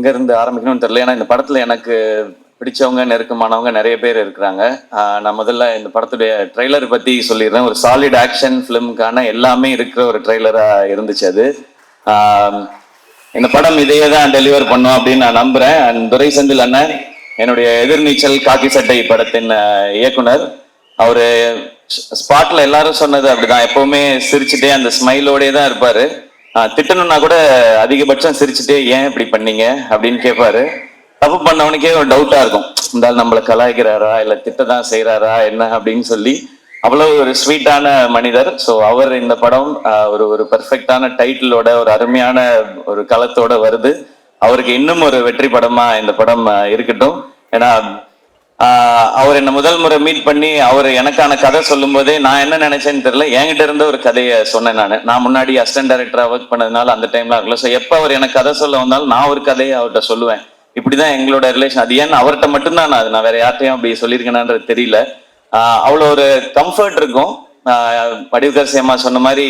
எங்கேருந்து ஆரம்பிக்கணும்னு தெரியல. ஏன்னா இந்த படத்தில் எனக்கு பிடிச்சவங்க நெருக்கமானவங்க நிறைய பேர் இருக்கிறாங்க. நான் முதல்ல இந்த படத்துடைய ட்ரெய்லர் பற்றி சொல்லிடுறேன். ஒரு சாலிட் ஆக்ஷன் ஃபிலிமுக்கான எல்லாமே இருக்கிற ஒரு ட்ரெய்லராக இருந்துச்சு அது. இந்த படம் இதையே தான் டெலிவர் பண்ணோம் அப்படின்னு நான் நம்புகிறேன் அண்ட் துரை செந்தில் அண்ணன் என்னுடைய எதிர்நீச்சல் காக்கி சட்டை படத்தின் இயக்குனர். அவர் ஸ்பாட்டில் எல்லாரும் சொன்னது அப்படிதான். எப்பவுமே சிரிச்சுட்டே அந்த ஸ்மைலோடே தான் இருப்பாரு. திட்டணும்னா கூட அதிகபட்சம் சிரிச்சுட்டே ஏன் இப்படி பண்ணீங்க அப்படின்னு கேட்பாரு தப்பு பண்ணவனுக்கே ஒரு டவுட்டா இருக்கும். இந்த நம்மளை கலாய்க்கிறாரா? இல்ல திட்டதான் செய்யறாரா என்ன? அப்படின்னு சொல்லி அவ்வளவு ஒரு ஸ்வீட்டான மனிதர். ஸோ அவர் இந்த படம் ஒரு ஒரு பர்ஃபெக்டான டைட்டிலோட ஒரு அருமையான ஒரு களத்தோட வருது. அவருக்கு இன்னும் ஒரு வெற்றி படமா இந்த படம் இருக்கட்டும். ஏன்னா அவர் என்ன முதல் முறை மீட் பண்ணி அவர் எனக்கான கதை சொல்லும் போதே நான் என்ன நினைச்சேன்னு தெரியல. என்கிட்ட இருந்த ஒரு கதையை சொன்னேன் நான். நான் முன்னாடி அசிஸ்டன்ட் டைரக்டரா ஒர்க் பண்ணதுனால அந்த டைம்ல இருக்கல ஸோ எப்போ அவர் எனக்கு கதை சொல்ல வந்தாலும் நான் ஒரு கதையை அவர்கிட்ட சொல்லுவேன். இப்படிதான் எங்களோட ரிலேஷன் அது ஏன் அவர்கிட்ட மட்டும்தான்? நான் அது நான் வேற யார்ட்டையும் அப்படி சொல்லியிருக்கேனான்றது தெரியல. அவ்வளோ ஒரு கம்ஃபர்ட் இருக்கும். படிவுகர் சேமா சொன்ன மாதிரி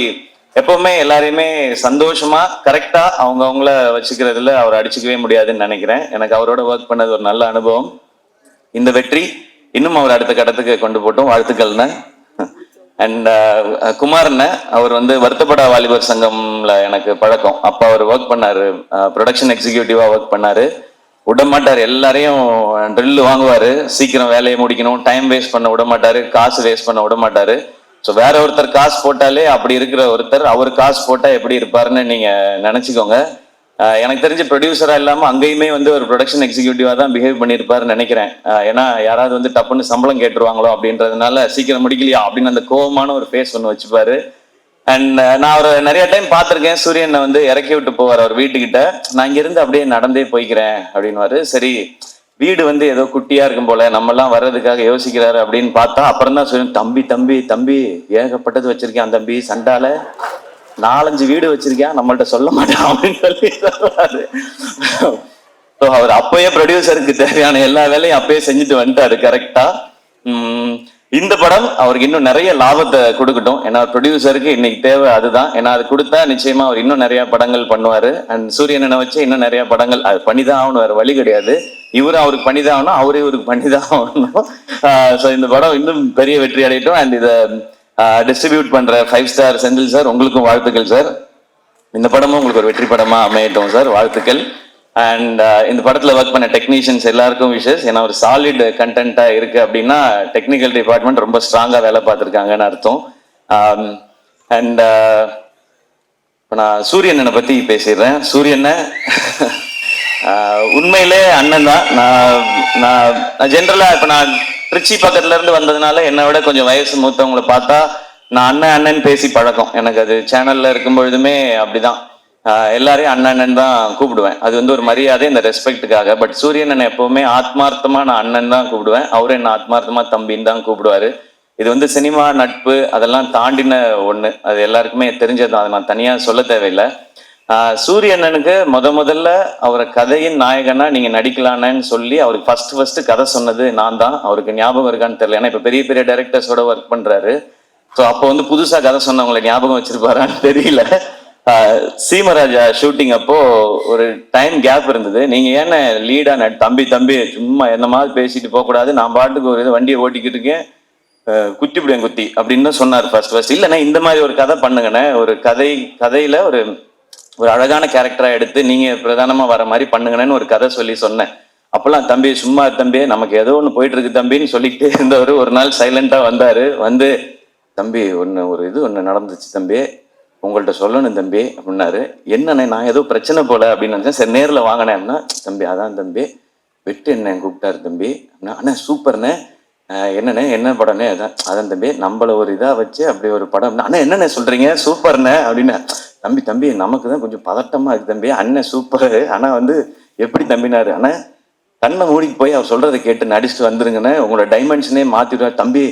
எப்பவுமே எல்லாரையுமே சந்தோஷமா கரெக்டா அவங்கவுங்கள வச்சுக்கிறதுல அவர் அடிச்சுக்கவே முடியாதுன்னு நினைக்கிறேன். எனக்கு அவரோட ஒர்க் பண்ணது ஒரு நல்ல அனுபவம். இந்த வெற்றி இன்னும் அவர் அடுத்த கட்டத்துக்கு கொண்டு போட்டோம். வாழ்த்துக்கள்னு அண்ட் uh, குமார்னு அவர் வந்து வருத்தப்படா வாலிபர் சங்கம்ல எனக்கு பழக்கம். அப்போ அவர் ஒர்க் பண்ணாரு. ப்ரொடக்ஷன் எக்ஸிக்யூட்டிவா ஒர்க் பண்ணாரு. விடமாட்டார் எல்லாரையும் ட்ரில் வாங்குவாரு. சீக்கிரம் வேலையை முடிக்கணும். டைம் வேஸ்ட் பண்ண விடமாட்டாரு காசு வேஸ்ட் பண்ண விடமாட்டாரு ஸோ வேற ஒருத்தர் காசு போட்டாலே அப்படி இருக்கிற ஒருத்தர் அவர் காசு போட்டா எப்படி இருப்பாருன்னு நீங்க நினைச்சுக்கோங்க. எனக்கு தெரிஞ்ச ப்ரொடியூசரா இல்லாம அங்கேயுமே வந்து ஒரு ப்ரொடக்ஷன் எக்ஸிக்யூட்டிவா தான் பிஹேவ் பண்ணியிருப்பாருன்னு நினைக்கிறேன். ஏன்னா யாராவது வந்து டப்புன்னு சம்பளம் கேட்டுருவாங்களோ அப்படின்றதுனால சீக்கிரம் முடிக்கலையா அப்படின்னு அந்த கோவமான ஒரு ஃபேஸ் ஒன்று வச்சுப்பாரு. அண்ட் நான் அவரை நிறைய டைம் பார்த்துருக்கேன். சூரியனை வந்து இறக்கி விட்டு போவார் அவர் வீட்டுக்கிட்ட. நான் இங்கிருந்து அப்படியே நடந்தே போய்க்கிறேன் அப்படின்னுவாரு. சரி வீடு வந்து ஏதோ குட்டியா இருக்கும் போல நம்ம எல்லாம் வர்றதுக்காக யோசிக்கிறாரு அப்படின்னு பார்த்தா அப்புறம் தான் சூரியன் தம்பி தம்பி தம்பி ஏகப்பட்டது வச்சிருக்கேன் தம்பி சண்டால. நாலஞ்சு வீடு வச்சிருக்கேன் நம்மள்ட்ட சொல்ல மாட்டான் அப்படின்னு சொல்லி சொல்றாரு. ஸோ அவர் அப்பயே ப்ரொடியூசருக்கு தேவையான எல்லா வேலையும் அப்பயே செஞ்சுட்டு வந்துட்டாரு கரெக்டா இந்த படம் அவருக்கு இன்னும் நிறைய லாபத்தை கொடுக்கட்டும். ஏன்னா ப்ரொடியூசருக்கு இன்னைக்கு தேவை அதுதான். ஏன்னா அது கொடுத்தா நிச்சயமா அவர் இன்னும் நிறைய படங்கள் பண்ணுவாரு. அண்ட் சூரியனை வச்சு இன்னும் நிறைய படங்கள் அது பண்ணிதான் ஆகணும் வேற வழி கிடையாது. இவரும் அவருக்கு பண்ணிதான் ஆகணும் அவரே இவருக்கு பண்ணிதான் ஆகணும். ஸோ இந்த படம் இன்னும் பெரிய வெற்றி அடையட்டும். அண்ட் இதை டிஸ்ட்ரிபியூட் பண்ற ஃபைவ் ஸ்டார் செந்தில் சார் உங்களுக்கும் வாழ்த்துக்கள் சார் இந்த படமும் உங்களுக்கு ஒரு வெற்றி படமா அமையட்டும் சார் வாழ்த்துக்கள். அண்ட் இந்த படத்துல ஒர்க் பண்ண டெக்னீஷியன்ஸ் எல்லாருக்கும் விஷஸ் ஏன்னா ஒரு சாலிட் கண்டென்ட்டா இருக்கு அப்படின்னா டெக்னிக்கல் டிபார்ட்மெண்ட் ரொம்ப ஸ்ட்ராங்கா வேலை பார்த்துருக்காங்கன்னு அர்த்தம். அண்ட் இப்போ நான் சூரியனை பத்தி பேசிடுறேன். சூரியனை உண்மையிலே அண்ணன் தான். நான் நான் ஜென்ரலா இப்ப நான் திருச்சி பக்கத்துல இருந்து வந்ததுனால என்னை விட கொஞ்சம் வயசு மூத்தவங்களை பார்த்தா நான் அண்ணன் அண்ணன் பேசி பழக்கம். எனக்கு அது சேனல்ல இருக்கும் பொழுதுமே அப்படிதான். எல்லாரையும் அண்ணன் அண்ணன் தான் கூப்பிடுவேன். அது வந்து ஒரு மரியாதை இந்த ரெஸ்பெக்ட்டுக்காக பட் சூரியன் என்னை எப்பவுமே ஆத்மார்த்தமா நான் அண்ணன் தான் கூப்பிடுவேன். அவரும் என்ன ஆத்மார்த்தமா தம்பின்னு தான் கூப்பிடுவாரு. இது வந்து சினிமா நட்பு அதெல்லாம் தாண்டின ஒண்ணு. அது எல்லாருக்குமே தெரிஞ்சது அதை நான் தனியா சொல்ல தேவையில்லை. சூரியண்ணனுக்கு முத முதல்ல அவரை கதையின் நாயகனா நீங்க நடிக்கலான்னு சொல்லி அவருக்கு ஃபர்ஸ்ட் ஃபர்ஸ்ட் கதை சொன்னது நான் தான். அவருக்கு ஞாபகம் இருக்கான்னு தெரியல. ஏன்னா இப்ப பெரிய பெரிய டைரக்டர்ஸோட ஒர்க் பண்றாரு. ஸோ அப்போ வந்து புதுசா கதை சொன்னவங்களை ஞாபகம் வச்சிருப்பாரான்னு தெரியல. சீமராஜா ஷூட்டிங் அப்போ ஒரு டைம் கேப் இருந்தது. நீங்க ஏன்னா லீடா தம்பி தம்பி சும்மா என்ன மாதிரி பேசிட்டு போக கூடாது. நான் பாட்டுக்கு ஒரு இது வண்டியை ஓட்டிக்கிட்டு இருக்கேன். குத்தி விடுவேன் குத்தி அப்படின்னு சொன்னார் ஃபர்ஸ்ட் ஃபர்ஸ்ட் இல்லைண்ணா இந்த மாதிரி ஒரு கதை பண்ணுங்கண்ணே. ஒரு கதை கதையில ஒரு ஒரு அழகான கேரக்டரா எடுத்து நீங்க பிரதானமா வர மாதிரி பண்ணுங்கன்னு ஒரு கதை சொல்லி சொன்னேன். அப்பெல்லாம் தம்பி சும்மா தம்பி நமக்கு ஏதோ ஒன்று போயிட்டு இருக்கு தம்பின்னு சொல்லிக்கிட்டே இருந்தவர் ஒரு நாள் சைலண்டா வந்தாரு. வந்து தம்பி ஒன்று ஒரு இது ஒன்று நடந்துச்சு தம்பி. உங்கள்ட்ட சொல்லணும் தம்பி அப்படின்னாரு. என்னண்ணே நான் ஏதோ பிரச்சனை போல அப்படின்னு நினைச்சேன். சரி நேரில் வாங்கினேன் அப்படின்னா தம்பி அதான் தம்பி. வெட்டு என்ன கூப்பிட்டாரு தம்பி. அப்படின்னா அண்ணா சூப்பர்ண்ணே. என்னண்ணே என்ன படம்னே அதான் அதான் தம்பி நம்மள ஒரு இதாக வச்சு அப்படி ஒரு படம். அண்ணா என்னண்ணே சொல்கிறீங்க சூப்பர்ண்ணே அப்படின்னு. தம்பி தம்பி நமக்கு தான் கொஞ்சம் பதட்டமாக இருக்குது தம்பி. அண்ணன் சூப்பர். ஆனால் வந்து எப்படி தம்பினாரு? அண்ணா கண்ணை மூடிக்கு போய் அவர் சொல்கிறத கேட்டு நடிச்சுட்டு வந்துருங்கண்ணே. உங்களோட டைமென்ஷனே மாற்றிடுவார் தம்பி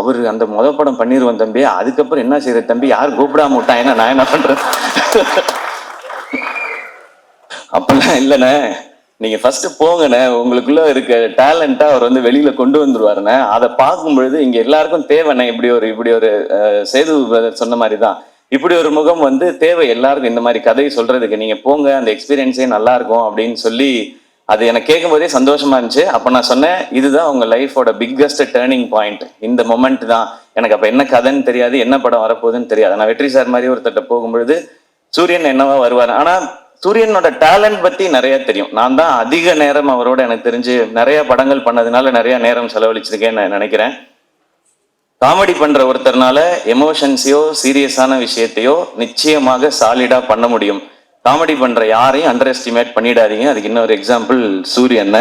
அவர் அந்த முத படம் பண்ணிடுவோம் தம்பி. அதுக்கப்புறம் என்ன செய்கிற தம்பி? யார் கூப்பிடாம விட்டான் ஏன்னா நான் என்ன பண்ணுறேன் அப்படிலாம் இல்லைண்ணே. நீங்க ஃபர்ஸ்ட் போங்கண்ணே. உங்களுக்குள்ள இருக்க டேலண்டா அவர் வந்து வெளியில கொண்டு வந்துருவாருண்ணே. அதை பார்க்கும் பொழுது இங்க எல்லாருக்கும் தேவைண்ணே. இப்படி ஒரு இப்படி ஒரு சேது சொன்ன மாதிரி தான் இப்படி ஒரு முகம் வந்து தேவை எல்லாருக்கும். இந்த மாதிரி கதை சொல்றதுக்கு நீங்க போங்க. அந்த எக்ஸ்பீரியன்ஸே நல்லா இருக்கும் அப்படின்னு சொல்லி அது எனக்கு கேட்கும்போதே சந்தோஷமா இருந்துச்சு. அப்ப நான் சொன்னேன் இதுதான் உங்க லைஃபோட பிக்கஸ்ட் டேர்னிங் பாயிண்ட் இந்த மொமெண்ட் தான். எனக்கு அப்ப என்ன கதைன்னு தெரியாது. என்ன படம் வரப்போகுதுன்னு தெரியாது. நான் வெற்றி சார் மாதிரி ஒருத்தட்ட போகும்பொழுது சூரியன் என்னவா வருவார்? ஆனா சூரியனோட டேலண்ட் பத்தி நிறைய தெரியும். நான் தான் அதிக நேரம் அவரோட எனக்கு தெரிஞ்சு நிறைய படங்கள் பண்ணதுனால நிறைய நேரம் செலவழிச்சிருக்கேன்னு நான் நினைக்கிறேன். காமெடி பண்ற ஒருத்தர்னால எமோஷன்ஸையோ சீரியஸான விஷயத்தையோ நிச்சயமாக சாலிடா பண்ண முடியும். காமெடி பண்ற யாரையும் அண்டர் எஸ்டிமேட் பண்ணிடாதீங்க. அதுக்கு இன்னொரு எக்ஸாம்பிள் சூரியன்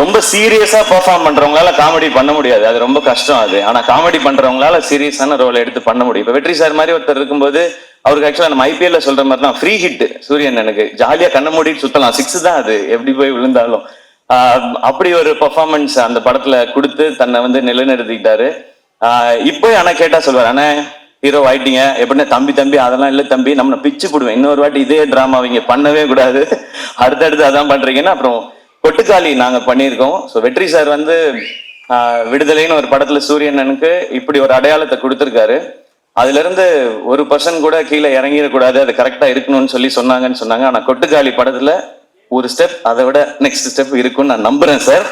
ரொம்ப சீரியஸா பெர்ஃபார்ம் பண்றவங்களால காமெடி பண்ண முடியாது. அது ரொம்ப கஷ்டம் அது. ஆனா காமெடி பண்றவங்களால சீரியஸான ரோல் எடுத்து பண்ண முடியும். இப்ப வெற்றி சார் மாதிரி ஒருத்தர் இருக்கும்போது அவருக்கு ஆக்சுவலாக நம்ம ஐபிஎல்ல சொல்ற மாதிரி தான். ஃப்ரீ ஹிட் சூரியன் எனக்கு. ஜாலியாக கண்ண மூடிட்டு சுத்தலாம். சிக்ஸ் தான் அது. எப்படி போய் விழுந்தாலும். அப்படி ஒரு பெர்ஃபார்மன்ஸ் அந்த படத்துல கொடுத்து தன்னை வந்து நிலைநிறுத்திக்கிட்டாரு. இப்போ ஆனா கேட்டா சொல்வார் ஆனா ஹீரோ ஆயிட்டீங்க. எப்படின்னா தம்பி தம்பி அதெல்லாம் இல்லை தம்பி. நம்ம பிச்சு போடுவேன். இன்னொரு வாட்டி இதே டிராமா அவங்க பண்ணவே கூடாது. அடுத்தடுத்து அதான் பண்றீங்கன்னா அப்புறம் கொட்டுக்காளி நாங்க பண்ணியிருக்கோம். ஸோ வெற்றி சார் வந்து விடுதலைன்னு ஒரு படத்துல சூரியனனுக்கு இப்படி ஒரு அடையாளத்தை கொடுத்துருக்காரு. அதுல இருந்து ஒரு பர்சன் கூட கீழே இறங்கிடக்கூடாது அது கரெக்டா இருக்கணும்னு சொல்லி சொன்னாங்கன்னு சொன்னாங்க. ஆனா கொட்டுக்காளி படத்துல ஒரு ஸ்டெப் அதை விட நெக்ஸ்ட் ஸ்டெப் இருக்கும்னு நான் நம்புறேன் சார்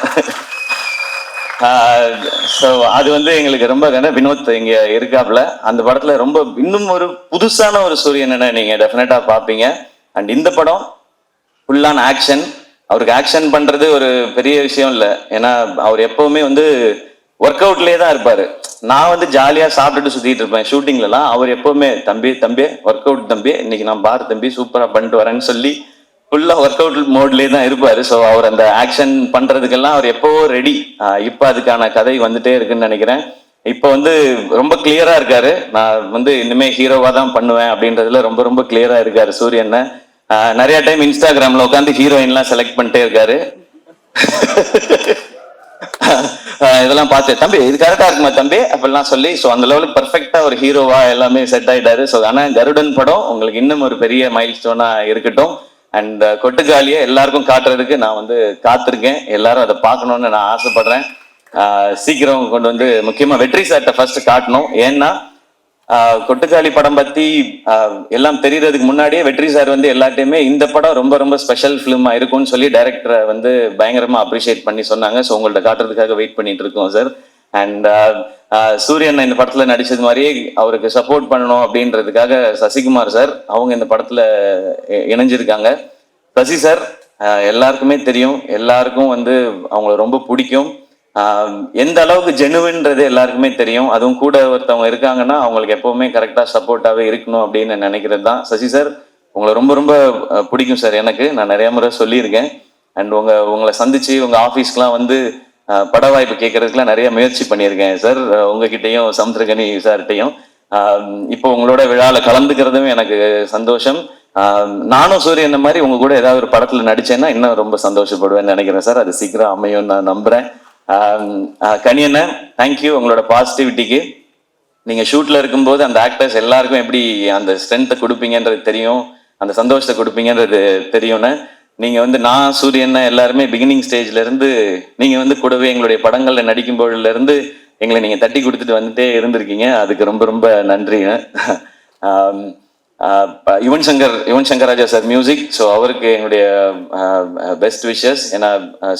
ஸோ அது வந்து எங்களுக்கு ரொம்ப கன வினோத் இங்க இருக்காப்ல அந்த படத்துல ரொம்ப இன்னும் ஒரு புதுசான ஒரு சூரியனை நீங்க டெஃபினட்டா பார்ப்பீங்க அண்ட் இந்த படம் ஃபுல்லான ஆக்ஷன் அவருக்கு ஆக்ஷன் பண்றது ஒரு பெரிய விஷயம் இல்லை. ஏன்னா அவர் எப்பவுமே வந்து ஒர்க் அவுட்லேயே தான் இருப்பாரு. நான் வந்து ஜாலியாக சாப்பிட்டுட்டு சுற்றிட்டு இருப்பேன். ஷூட்டிங்லலாம் அவர் எப்போவுமே தம்பி தம்பி ஒர்க் அவுட் தம்பி இன்னைக்கு நான் பார் தம்பி சூப்பராக பண்ணிட்டு வரேன்னு சொல்லி ஃபுல்லாக ஒர்க் அவுட் மோட்லேயே தான் இருப்பார். ஸோ அவர் அந்த ஆக்ஷன் பண்ணுறதுக்கெல்லாம் அவர் எப்போ ரெடி இப்போ அதுக்கான கதை வந்துட்டே இருக்குன்னு நினைக்கிறேன். இப்போ வந்து ரொம்ப கிளியராக இருக்காரு. நான் வந்து இனிமேல் ஹீரோவாக தான் பண்ணுவேன் அப்படின்றதுல ரொம்ப ரொம்ப கிளியராக இருக்காரு சூரியனை. நிறைய டைம் இன்ஸ்டாகிராமில் உட்காந்து ஹீரோயின்லாம் செலக்ட் பண்ணிட்டே இருக்காரு. இதெல்லாம் பார்த்து தம்பி இது கரெக்டா இருக்குமா தம்பி? அப்படிலாம் சொல்லி ஸோ அந்த லெவலுக்கு பர்ஃபெக்டா ஒரு ஹீரோவா எல்லாமே செட் ஆயிட்டாரு. ஸோ ஆனா கருடன் படம் உங்களுக்கு இன்னும் ஒரு பெரிய மைல் ஸ்டோனா இருக்கட்டும் அண்ட் கொட்டுக்காலியை எல்லாருக்கும் காட்டுறதுக்கு நான் வந்து காத்திருக்கேன். எல்லாரும் அதை பார்க்கணும்னு நான் ஆசைப்படுறேன். சீக்கிரம் கொண்டு வந்து முக்கியமா வெற்றி சார்ட்டை ஃபர்ஸ்ட் காட்டணும். ஏன்னா கொட்டுக்காளி படம் பத்தி எல்லாம் தெரியறதுக்கு முன்னாடியே வெற்றி சார் வந்து எல்லாத்தையுமே இந்த படம் ரொம்ப ரொம்ப ஸ்பெஷல் ஃபிலிமா இருக்கும்னு சொல்லி டைரக்டரை வந்து பயங்கரமா அப்ரிஷியேட் பண்ணி சொன்னாங்க. ஸோ உங்கள்ட்ட காட்டுறதுக்காக வெயிட் பண்ணிட்டு இருக்கோம் சார் அண்ட் சூரியன் இந்த படத்துல நடிச்சது மாதிரியே அவருக்கு சப்போர்ட் பண்ணணும் அப்படின்றதுக்காக சசிகுமார் சார் அவங்க இந்த படத்துல இ- இணைஞ்சிருக்காங்க. சசி சார் எல்லாருக்குமே தெரியும். எல்லாருக்கும் வந்து அவங்கள ரொம்ப பிடிக்கும். எந்த அளவுக்கு ஜெனுவின்றது எல்லாருக்குமே தெரியும். அதுவும் கூட ஒருத்தவங்க இருக்காங்கன்னா அவங்களுக்கு எப்பவுமே கரெக்டா சப்போர்ட்டாவே இருக்கணும் அப்படின்னு நினைக்கிறது தான். சசி சார் உங்களை ரொம்ப ரொம்ப பிடிக்கும் சார் எனக்கு. நான் நிறைய முறை சொல்லியிருக்கேன். அண்ட் உங்க உங்களை சந்திச்சு உங்க ஆஃபீஸ்க்குலாம் வந்து பட வாய்ப்பு கேட்கறதுக்குலாம் நிறைய முயற்சி பண்ணியிருக்கேன் சார் அஹ், உங்ககிட்டயும் சமுத்திரகனி சார்கிட்டையும். இப்போ உங்களோட விழாவில் கலந்துக்கிறதும் எனக்கு சந்தோஷம். நானும் நானும் சூரியன் மாதிரி உங்க கூட ஏதாவது ஒரு படத்துல நடிச்சேன்னா இன்னும் ரொம்ப சந்தோஷப்படுவேன்னு நினைக்கிறேன் சார் அது சீக்கிரம் அமையும் நான் நம்புறேன். Um, uh, கனியண்ண தேங்க்யூ உங்களோட பாசிட்டிவிட்டிக்கு நீங்கள் ஷூட்டில் இருக்கும்போது அந்த ஆக்டர்ஸ் எல்லாருக்கும் எப்படி அந்த ஸ்ட்ரென்த்தை கொடுப்பீங்கன்றது தெரியும் அந்த சந்தோஷத்தை கொடுப்பீங்கன்றது தெரியும்னு. நீங்கள் வந்து நான் சூரியன் எல்லாருமே பிகினிங் ஸ்டேஜ்லேருந்து நீங்கள் வந்து கூடவே எங்களுடைய படங்களில் நடிக்கும் பொழுதுலேருந்து எங்களை நீங்கள் தட்டி கொடுத்துட்டு வந்துட்டே இருந்திருக்கீங்க. அதுக்கு ரொம்ப ரொம்ப நன்றிங்க. Um, uh, Yuvan Shankar Yuvan Shankar Raja sir music so அவருக்கு எங்களுடைய பெஸ்ட் விஷஸ் ஏன்னா uh, ah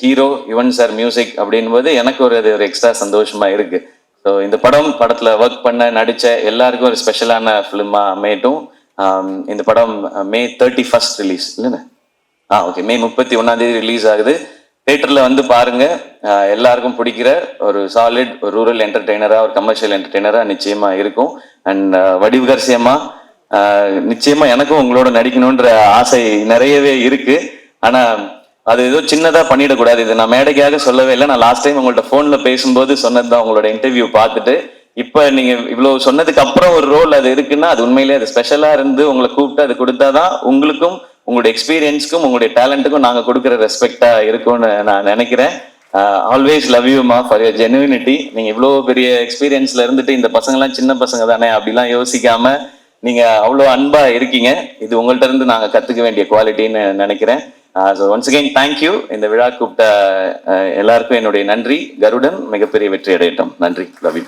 hero Yuvan sir music அப்படின்போது எனக்கு ஒரு அது ஒரு எக்ஸ்ட்ரா சந்தோஷமா இருக்கு. ஸோ இந்த படம் படத்துல ஒர்க் பண்ண நடிச்ச எல்லாருக்கும் ஒரு ஸ்பெஷலான ஃபிலிமா அமையட்டும். இந்த படம் மே தேர்ட்டி ஃபர்ஸ்ட் ரிலீஸ் இல்லைண்ணே ஆ ஓகே மே முப்பத்தி ஒன்னாம் தேதி ரிலீஸ் ஆகுது. தேட்டர்ல வந்து பாருங்க எல்லாருக்கும் பிடிக்கிற ஒரு சாலிட் ஒரு ரூரல் என்டர்டெய்னரா ஒரு கமர்ஷியல் என்டர்டெய்னரா நிச்சயமா இருக்கும். அண்ட் வடிவுகரசியமா நிச்சயமாக நிச்சயமா எனக்கும் உங்களோட நடிக்கணுன்ற ஆசை நிறையவே இருக்கு. ஆனா அது ஏதோ சின்னதா பண்ணிடக்கூடாது. இது நான் மேடைக்காக சொல்லவே இல்லை. நான் லாஸ்ட் டைம் உங்கள்ட்ட போன்ல பேசும்போது சொன்னதுதான் உங்களோட இன்டர்வியூ பார்த்துட்டு இப்ப நீங்க இவ்வளவு சொன்னதுக்கு அப்புறம் ஒரு ரோல் அது இருக்குன்னா அது உண்மையிலேயே அது ஸ்பெஷலா இருந்து உங்களை கூப்பிட்டு அது கொடுத்தாதான் உங்களுக்கும் உங்களுடைய எக்ஸ்பீரியன்ஸ்க்கும் உங்களுடைய டேலண்ட்டுக்கும் நாங்க கொடுக்குற ரெஸ்பெக்டா இருக்கும்னு நான் நினைக்கிறேன். ஆல்வேஸ் லவ் யூ மா ஃபார் யர் ஜெனுவினிட்டி நீங்க இவ்வளவு பெரிய எக்ஸ்பீரியன்ஸ்ல இருந்துட்டு இந்த பசங்கலாம் சின்ன பசங்க தானே அப்படிலாம் யோசிக்காம நீங்க அவ்வளோ அன்பா இருக்கீங்க. இது உங்கள்ட்ட இருந்து நாங்க கத்துக்க வேண்டிய குவாலிட்டின்னு நினைக்கிறேன். ஸோ ஒன்ஸ் அகெயின் தேங்க்யூ இந்த விழா கூப்பிட்ட uh, எல்லாருக்கும் என்னுடைய நன்றி. கருடன் மிகப்பெரிய வெற்றி அடையட்டும் நன்றி ரவி